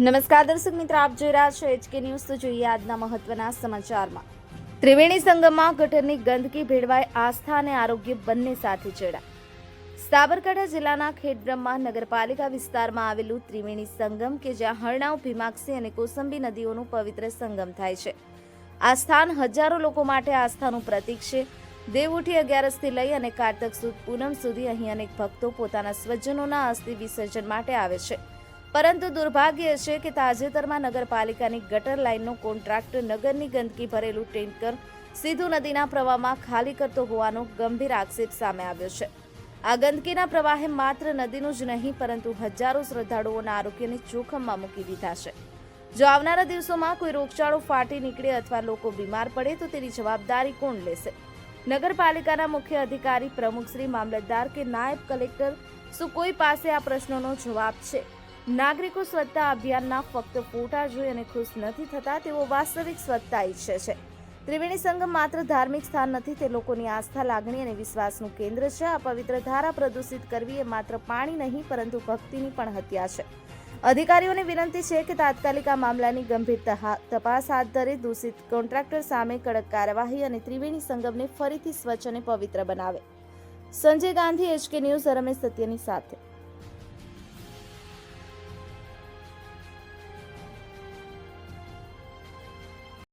નમસ્કાર દર્શક મિત્રો, આપ જોઈ રહ્યા છો એચકે ન્યૂઝ તો જોઈએ આજના મહત્વના સમાચારમાં. ત્રિવેણી સંગમમાં ગટરની ગંદકી ભેળવાય આસ્થા અને આરોગ્ય બંને સાથે ચડાય. સાબરકાંઠા જિલ્લાના ખેડબ્રહ્મા નગરપાલિકા વિસ્તારમાં આવેલું ત્રિવેણી સંગમ કે જ્યાં હરણાવ, ભીમાક્ષી અને કોસંબી નદીઓનું પવિત્ર સંગમ થાય છે. આ સ્થાન હજારો લોકો માટે આસ્થાનું પ્રતીક છે. દેવઉઠી અગિયારસથી લઈ અને કારતક સુદ પૂનમ સુધી અહીં અનેક ભક્તો પોતાના સ્વજનોના અસ્થિ વિસર્જન માટે આવે છે. પરંતુ દુર્ભાગ્ય છે કે તાજેતરમાં નગરપાલિકાની ગટર લાઇનનો કોન્ટ્રાક્ટ નગરની ગંદકી ભરેલું ટેન્કર સીધું નદીના પ્રવાહમાં ખાલી કરતો હોવાનો ગંભીર આક્ષેપ સામે આવ્યો છે. આ ગંદકીના પ્રવાહે માત્ર નદીનું જ નહીં, પરંતુ હજારો શ્રદ્ધાળુઓના આરોગ્યને જોખમમાં મૂકી દીધા છે. જો આવનારા દિવસોમાં કોઈ રોગચાળો ફાટી નીકળે અથવા લોકો બીમાર પડે, તો તેની જવાબદારી કોણ લેશે? નગરપાલિકાના મુખ્ય અધિકારી પ્રમુખશ્રી મામલતદાર કે નાયબ કલેક્ટર શું કોઈ પાસે આ પ્રશ્નોનો જવાબ છે? નાગરિકો સ્વચ્છતા અભિયાનના ફક્ત ફોટા જોઈ અને ખુશ નથી થતા, તેઓ વાસ્તવિક સ્વચ્છતા ઈચ્છે છે. ત્રિવેણી સંગમ માત્ર ધાર્મિક સ્થાન નથી, તે લોકોની આસ્થા, લાગણી અને વિશ્વાસનું કેન્દ્ર છે. આ પવિત્ર ધારા પ્રદૂષિત કરવી એ માત્ર પાણી નહીં, પરંતુ ભક્તિની પણ હત્યા છે. અધિકારીઓને વિનંતી છે કે તાત્કાલિક આ મામલાની ગંભીર તપાસ હાથ ધરે દૂષિત કોન્ટ્રાક્ટર સામે કડક કાર્યવાહી અને ત્રિવેણી સંગમને ફરીથી સ્વચ્છ અને પવિત્ર બનાવે. સંજય ગાંધી, એચકે ન્યૂઝ, રમેશ સત્યની સાથે.